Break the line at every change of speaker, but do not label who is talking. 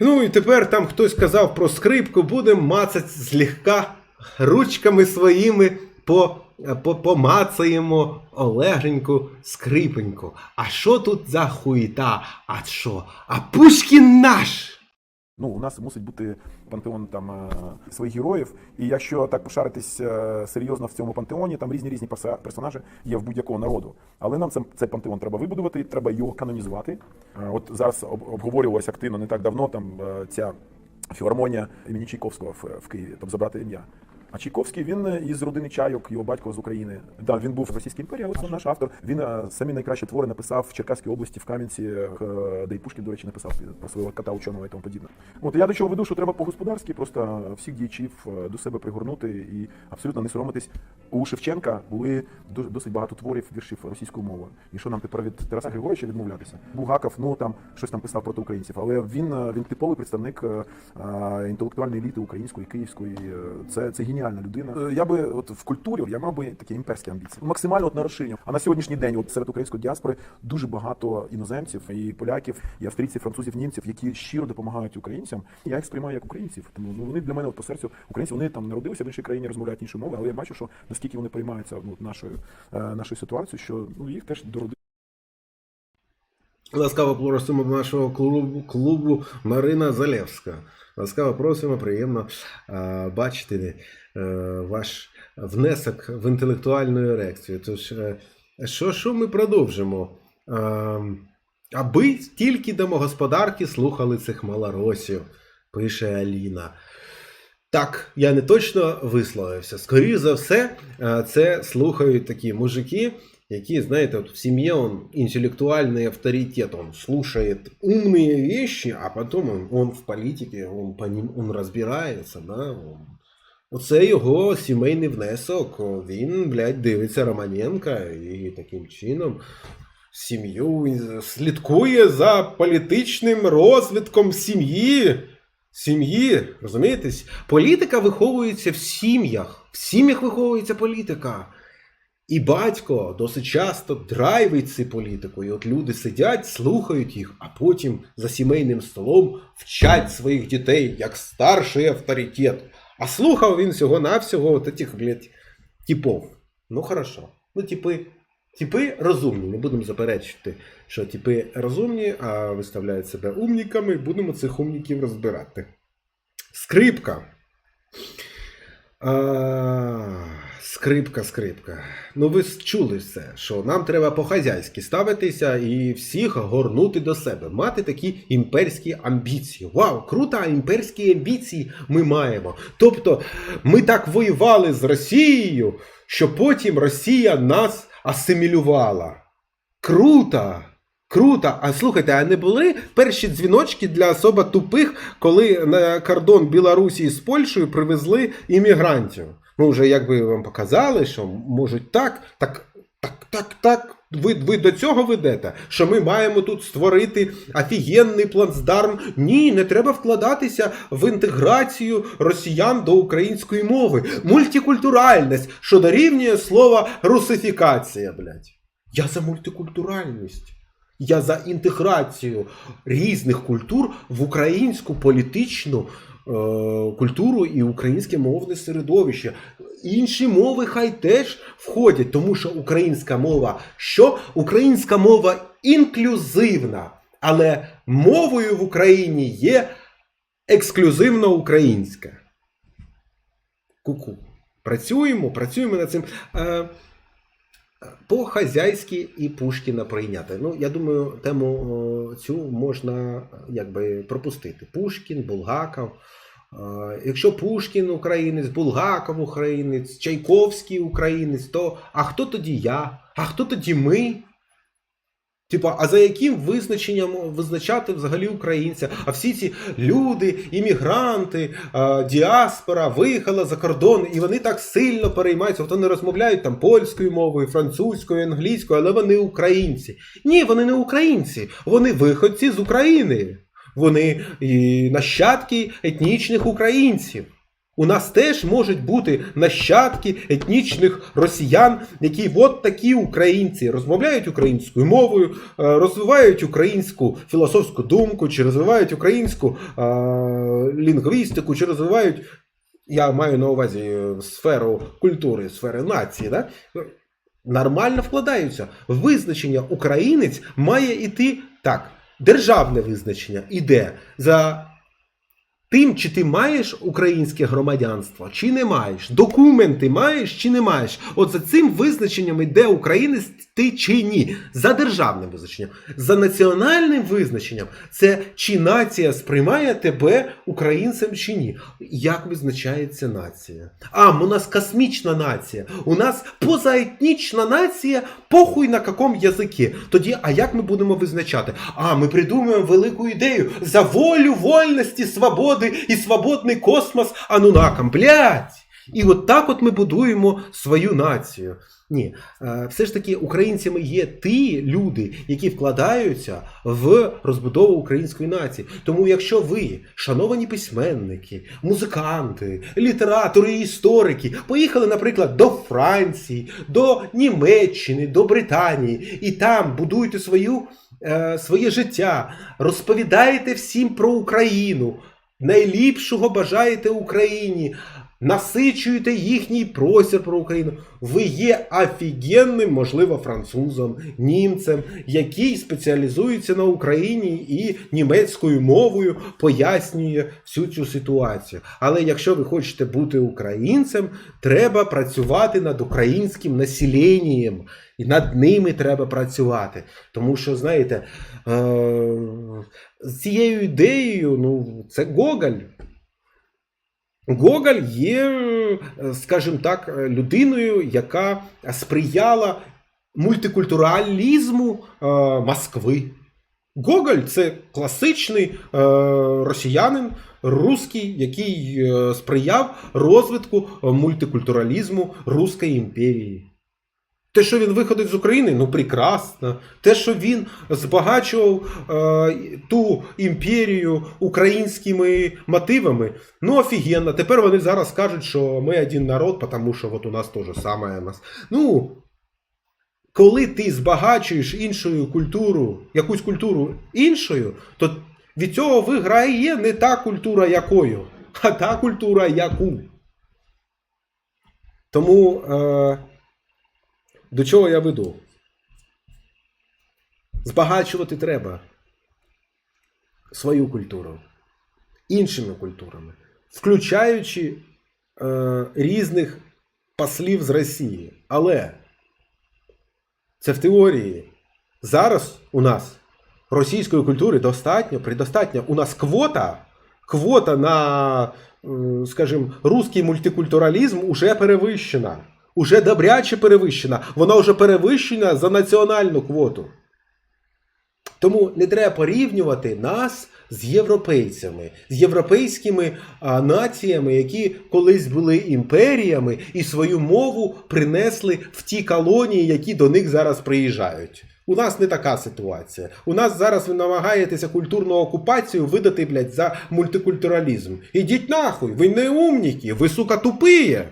Ну і тепер там хтось казав про скрипку, будемо мацати злегка ручками своїми по, по, помацаємо Олеженьку скрипеньку. А що тут за хуїта? А що? А Пушкін наш!
Ну, у нас мусить бути пантеон там е, своїх героїв. І якщо так пошаритись е, серйозно в цьому пантеоні, там різні різні персонажі є в будь-якого народу. Але нам це, цей пантеон треба вибудувати, треба його канонізувати. Е, От зараз обговорювалося активно не так давно там ця філармонія імені Чайковського в Києві, тобто забрати ім'я. А Чайковський він е, із родини чайок, його батько з України. Да, він був в Російській імперії, але це наш автор. Він е, самі найкращі твори написав в Черкаській області, в Кам'янці, е, де і Пушкін, до речі, написав про свого кота ученого і тому подібне. От я до чого веду, що треба по-господарськи просто всіх діячів до себе пригорнути і абсолютно не соромитись. У Шевченка були досить багато творів віршів російською мовою. І що нам тепер від Тараса Григоровича відмовлятися? Булгаков, ну там щось там писав проти українців, але він, він типовий представник інтелектуальної еліти української, київської. Це, це геніальна людина. Е, Я би от в культурі я мав би такі імперські амбіції. Максимально от на розширення. А на сьогоднішній день, от серед української діаспори, дуже багато іноземців, і поляків, і австрійців, французів, німців, які щиро допомагають українцям. Я їх сприймаю як українців. Тому ну вони для мене от по серцю українці. Вони там народилися в іншій країні, розмовляють іншою мовою, але я бачу, що наскільки вони приймаються ну, нашою е, нашою ситуацією, що ну їх теж дородили.
Ласкаво просимо до нашого клубу, клубу Марина Залевська. Ласкаво просимо, приємно бачити е, ваш внесок в інтелектуальну ерекцію. Тож, е, що, що ми продовжимо? Аби тільки домогосподарки слухали цих малоросів, пише Аліна. Так, я не точно висловився. Скоріше за все, е, це слухають такі мужики, які, знаете, вот в семье он интеллектуальный авторитет, он слушает умные вещи, а потом он, он в политике, он, по ним, он розбирається, да? он... Оце його сімейний внесок. Він, блядь, дивиться Романенка і таким чином сім'ю слідкує за політичним розвитком сім'ї. Сім'ї, розумієте? Політика виховується в сім'ях. В сім'ях виховується політика. І батько досить часто драйвить цю політику. І от люди сидять, слухають їх, а потім за сімейним столом вчать своїх дітей як старший авторитет. А слухав він всього-навсього от этих, блядь, типов. Ну хорошо. Ну, типи, типи розумні. Не будемо заперечувати, що типи розумні, а виставляють себе умніками. Будемо цих умніків розбирати. Скрипка. А, скрипка, скрипка. Ну ви чули все, що нам треба по-хазяйськи ставитися і всіх горнути до себе, мати такі імперські амбіції. Вау, круто, імперські амбіції ми маємо. Тобто ми так воювали з Росією, що потім Росія нас асимілювала. Круто! Круто! А слухайте, а не були перші дзвіночки для особо тупих, коли на кордон Білорусі з Польщею привезли іммігрантів? Ну, вже якби вам показали, що можуть так, так, так, так, так. Ви, ви до цього ведете, що ми маємо тут створити офігенний плацдарм. Ні, не треба вкладатися в інтеграцію росіян до української мови. Мультикультуральність, що дорівнює слова русифікація, блядь. Я за мультикультуральність. Я за інтеграцію різних культур в українську політичну культуру і українське мовне середовище. Інші мови хай теж входять, тому що українська мова що? Українська мова інклюзивна, але мовою в Україні є ексклюзивно українська. Ку-ку. Працюємо, працюємо над цим. Е, по-хазяйськи і Пушкіна прийняти. Ну, я думаю, тему цю можна якби пропустити. Пушкін, Булгаков. Якщо Пушкін українець, Булгаков українець, Чайковський українець, то а хто тоді я? А хто тоді ми? Типа, а за яким визначенням визначати взагалі українця? А всі ці люди, іммігранти, діаспора виїхала за кордон, і вони так сильно переймаються. От вони розмовляють там польською мовою, французькою, англійською, але вони українці. Ні, вони не українці, вони виходці з України. Вони нащадки етнічних українців. У нас теж можуть бути нащадки етнічних росіян, які от такі українці розмовляють українською мовою, е, розвивають українську філософську думку, чи розвивають українську е, лінгвістику, чи розвивають, я маю на увазі е, сферу культури, сфери нації. Да? Нормально вкладаються. Визначення українець має іти так. Державне визначення іде за тим, чи ти маєш українське громадянство, чи не маєш. Документи маєш чи не маєш. От за цим визначенням йде українець ти чи ні. За державним визначенням. За національним визначенням це чи нація сприймає тебе українцем чи ні. Як визначається нація? А, у нас космічна нація. У нас позаетнічна нація, похуй на якому язикі. Тоді, а як ми будемо визначати? А, ми придумаємо велику ідею за волю, вольності, свободи і свободний космос Анунакам. Блять! І от так от ми будуємо свою націю. Ні, е, все ж таки українцями є ті люди, які вкладаються в розбудову української нації. Тому, якщо ви, шановані письменники, музиканти, літератори і історики, поїхали, наприклад, до Франції, до Німеччини, до Британії, і там будуєте свою, е, своє життя, розповідаєте всім про Україну, найліпшого бажаєте Україні насичуєте їхній простір про Україну. Ви є офігенним, можливо, французом, німцем, який спеціалізується на Україні і німецькою мовою пояснює всю цю ситуацію. Але якщо ви хочете бути українцем, треба працювати над українським населенням. І над ними треба працювати. Тому що, знаєте, е- з цією ідеєю, ну, це Гоголь. Гоголь є, е, скажімо так, е, людиною, яка сприяла мультикультуралізму е, Москви. Гоголь це класичний росіянин, русський, який сприяв розвитку мультикультуралізму Руської імперії. Те, що він виходить з України, ну прекрасно. Те, що він збагачував е, ту імперію українськими мотивами, ну офігенно. Тепер вони зараз кажуть, що ми один народ, тому що от у нас те же саме. Нас. Ну, коли ти збагачуєш іншою культуру, якусь культуру іншою, то від цього виграє не та культура якою, а та культура яку. Тому. Е, до чого я веду? Збагачувати треба свою культуру іншими культурами, включаючи е, різних послів з Росії. Але це в теорії. Зараз у нас російської культури достатньо, предостатньо. У нас квота, квота на, скажімо, русський мультикультуралізм уже перевищена. Уже добряче перевищена. Вона вже перевищена за національну квоту. Тому не треба порівнювати нас з європейцями, з європейськими а, націями, які колись були імперіями і свою мову принесли в ті колонії, які до них зараз приїжджають. У нас не така ситуація. У нас зараз ви намагаєтеся культурну окупацію видати, блядь, за мультикультуралізм. Ідіть нахуй, ви не умніки, ви сука тупиє.